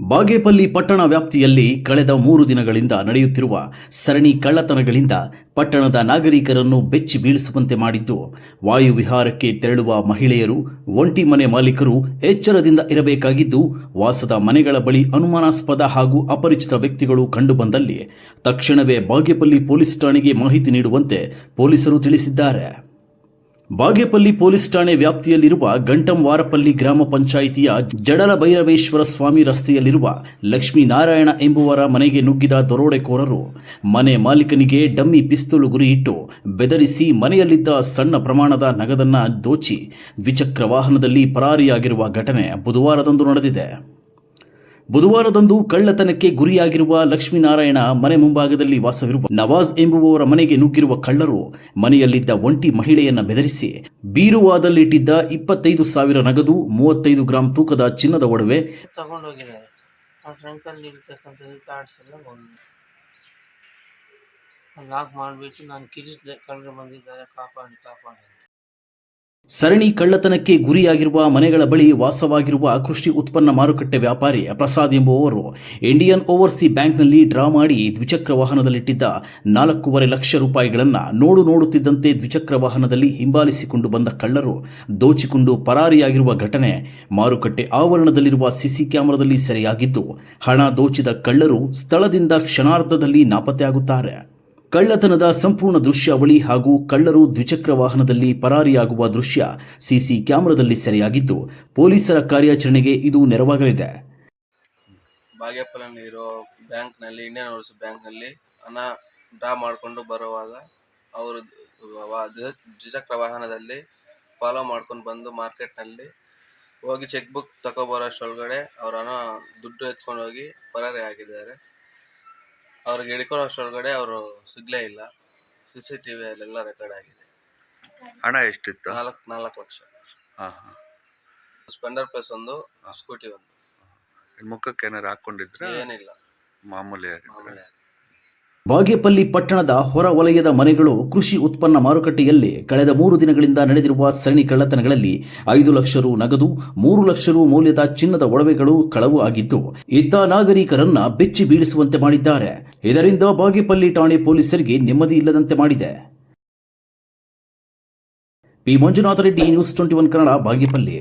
ಬಾಗೇಪಲ್ಲಿ ಪಟ್ಟಣ ವ್ಯಾಪ್ತಿಯಲ್ಲಿ ಕಳೆದ ಮೂರು ದಿನಗಳಿಂದ ನಡೆಯುತ್ತಿರುವ ಸರಣಿ ಕಳ್ಳತನಗಳಿಂದ ಪಟ್ಟಣದ ನಾಗರಿಕರನ್ನು ಬೆಚ್ಚಿ ಬೀಳಿಸುವಂತೆ ಮಾಡಿದ್ದು ವಾಯುವಿಹಾರಕ್ಕೆ ತೆರಳುವ ಮಹಿಳೆಯರು, ಒಂಟಿ ಮನೆ ಮಾಲೀಕರು ಎಚ್ಚರದಿಂದ ಇರಬೇಕಾಗಿದ್ದು, ವಾಸದ ಮನೆಗಳ ಬಳಿ ಅನುಮಾನಾಸ್ಪದ ಹಾಗೂ ಅಪರಿಚಿತ ವ್ಯಕ್ತಿಗಳು ಕಂಡುಬಂದಲ್ಲಿ ತಕ್ಷಣವೇ ಬಾಗೇಪಲ್ಲಿ ಪೊಲೀಸ್ ಠಾಣೆಗೆ ಮಾಹಿತಿ ನೀಡುವಂತೆ ಪೊಲೀಸರು ತಿಳಿಸಿದ್ದಾರೆ. ಬಾಗೇಪಲ್ಲಿ ಪೊಲೀಸ್ ಠಾಣೆ ವ್ಯಾಪ್ತಿಯಲ್ಲಿರುವ ಗಂಟಂವಾರಪಲ್ಲಿ ಗ್ರಾಮ ಪಂಚಾಯಿತಿಯ ಜಡಲ ಭೈರವೇಶ್ವರ ಸ್ವಾಮಿ ರಸ್ತೆಯಲ್ಲಿರುವ ಲಕ್ಷ್ಮೀನಾರಾಯಣ ಎಂಬುವರ ಮನೆಗೆ ನುಗ್ಗಿದ ದರೋಡೆಕೋರರು ಮನೆ ಮಾಲೀಕನಿಗೆ ಡಮ್ಮಿ ಪಿಸ್ತೂಲು ಗುರಿಯಿಟ್ಟು ಬೆದರಿಸಿ ಮನೆಯಲ್ಲಿದ್ದ ಸಣ್ಣ ಪ್ರಮಾಣದ ನಗದನ್ನ ದೋಚಿ ದ್ವಿಚಕ್ರ ವಾಹನದಲ್ಲಿ ಪರಾರಿಯಾಗಿರುವ ಘಟನೆ ಬುಧವಾರದಂದು ನಡೆದಿದೆ. ಬುಧವಾರದಂದು ಕಳ್ಳತನಕ್ಕೆ ಗುರಿಯಾಗಿರುವ ಲಕ್ಷ್ಮೀನಾರಾಯಣ ಮನೆ ಮುಂಭಾಗದಲ್ಲಿ ವಾಸವಿರುವ ನವಾಜ್ ಎಂಬುವವರ ಮನೆಗೆ ನುಗ್ಗಿರುವ ಕಳ್ಳರು ಮನೆಯಲ್ಲಿದ್ದ ಒಂಟಿ ಮಹಿಳೆಯನ್ನ ಬೆದರಿಸಿ ಬೀರುವಾದಲ್ಲಿಟ್ಟಿದ್ದ ಇಪ್ಪತ್ತೈದು ಸಾವಿರ ನಗದು, ಮೂವತ್ತೈದು ಗ್ರಾಂ ತೂಕದ ಚಿನ್ನದ ಒಡವೆ ಲಾಕ್ ಮಾಡಿಬಿಟ್ಟು ನಾನು ಕಿರಿಸಿದೆ, ಕಳ್ಳರು ಬಂದಿದ್ದಾರೆ, ಕಾಪಾಡಿ ಕಾಪಾಡಿ. ಸರಣಿ ಕಳ್ಳತನಕ್ಕೆ ಗುರಿಯಾಗಿರುವ ಮನೆಗಳ ಬಳಿ ವಾಸವಾಗಿರುವ ಕೃಷಿ ಉತ್ಪನ್ನ ಮಾರುಕಟ್ಟೆ ವ್ಯಾಪಾರಿ ಪ್ರಸಾದ್ ಎಂಬುವವರು ಇಂಡಿಯನ್ ಓವರ್ಸಿ ಬ್ಯಾಂಕ್ನಲ್ಲಿ ಡ್ರಾ ಮಾಡಿ ದ್ವಿಚಕ್ರ ವಾಹನದಲ್ಲಿಟ್ಟಿದ್ದ ನಾಲ್ಕೂವರೆ ಲಕ್ಷ ರೂಪಾಯಿಗಳನ್ನು ನೋಡು ನೋಡುತ್ತಿದ್ದಂತೆ ದ್ವಿಚಕ್ರ ವಾಹನದಲ್ಲಿ ಹಿಂಬಾಲಿಸಿಕೊಂಡು ಬಂದ ಕಳ್ಳರು ದೋಚಿಕೊಂಡು ಪರಾರಿಯಾಗಿರುವ ಘಟನೆ ಮಾರುಕಟ್ಟೆ ಆವರಣದಲ್ಲಿರುವ ಸಿಸಿ ಕ್ಯಾಮೆರಾದಲ್ಲಿ ಸೆರೆಯಾಗಿದ್ದು, ಹಣ ದೋಚಿದ ಕಳ್ಳರು ಸ್ಥಳದಿಂದ ಕ್ಷಣಾರ್ಧದಲ್ಲಿ ನಾಪತ್ತೆಯಾಗುತ್ತಾರೆ. ಕಳ್ಳತನದ ಸಂಪೂರ್ಣ ದೃಶ್ಯಾವಳಿ ಹಾಗೂ ಕಳ್ಳರು ದ್ವಿಚಕ್ರ ವಾಹನದಲ್ಲಿ ಪರಾರಿಯಾಗುವ ದೃಶ್ಯ ಸಿಸಿ ಕ್ಯಾಮೆರಾದಲ್ಲಿ ಸೆರೆಯಾಗಿದ್ದು ಪೊಲೀಸರ ಕಾರ್ಯಾಚರಣೆಗೆ ಇದು ನೆರವಾಗಲಿದೆ. ಬಾಗೇಪಲ್ಲಿ ಇರೋ ಬ್ಯಾಂಕ್ನಲ್ಲಿ, ಇಂಡಿಯನ್ ಓವರ್ಸ್ ಬ್ಯಾಂಕ್ನಲ್ಲಿ ಹಣ ಡ್ರಾ ಮಾಡಿಕೊಂಡು ಬರುವಾಗ ಅವರು ದ್ವಿಚಕ್ರ ವಾಹನದಲ್ಲಿ ಫಾಲೋ ಮಾಡ್ಕೊಂಡು ಬಂದು ಮಾರ್ಕೆಟ್ನಲ್ಲಿ ಹೋಗಿ ಚೆಕ್ ಬುಕ್ ತಗೋಬರೋಷ್ಟೊಳಗಡೆ ಅವರ ದುಡ್ಡು ಎತ್ಕೊಂಡು ಹೋಗಿ ಪರಾರಿ ಅವ್ರಿಗೆ ಹಿಡ್ಕೊಳ್ಳೋಷ್ಟರೊಳಗಡೆ ಅವರು ಸಿಗ್ಲೇ ಇಲ್ಲ. ಸಿ ಸಿ ಟಿ ವಿಯಲ್ಲೆಲ್ಲ ರೆಕಾರ್ಡ್ ಆಗಿದೆ. ಹಣ ಎಷ್ಟಿತ್ತು? ನಾಲ್ಕು ನಾಲ್ಕು ಲಕ್ಷ. ಹಾಂ ಹಾಂ. ಸ್ಪೆಂಡರ್ ಪ್ಲಸ್ ಒಂದು ಸ್ಕೂಟಿ ಒಂದು. ಮುಖಕ್ಕೆ ಏನಾರು ಹಾಕೊಂಡಿದ್ರೆ? ಏನಿಲ್ಲ. ಮಾಮೂಲಿ ಮಾಮೂಲಿ ಬಾಗೇಪಲ್ಲಿ ಪಟ್ಟಣದ ಹೊರ ವಲಯದ ಮನೆಗಳು ಕೃಷಿ ಉತ್ಪನ್ನ ಮಾರುಕಟ್ಟೆಯಲ್ಲಿ ಕಳೆದ ಮೂರು ದಿನಗಳಿಂದ ನಡೆದಿರುವ ಸರಣಿ ಕಳ್ಳತನಗಳಲ್ಲಿ ಐದು ಲಕ್ಷ ರು ನಗದು, ಮೂರು ಲಕ್ಷ ರು ಮೌಲ್ಯದ ಚಿನ್ನದ ಒಡವೆಗಳು ಕಳವು ಆಗಿದ್ದು, ಇದ್ದ ನಾಗರಿಕರನ್ನ ಬೆಚ್ಚಿ ಬೀಳಿಸುವಂತೆ ಮಾಡಿದ್ದಾರೆ. ಇದರಿಂದ ಬಾಗೇಪಲ್ಲಿ ಠಾಣೆ ಪೊಲೀಸರಿಗೆ ನೆಮ್ಮದಿ ಇಲ್ಲದಂತೆ ಮಾಡಿದೆ. P Manjunatha Reddy, news twenty one Kannada, Bagepalli.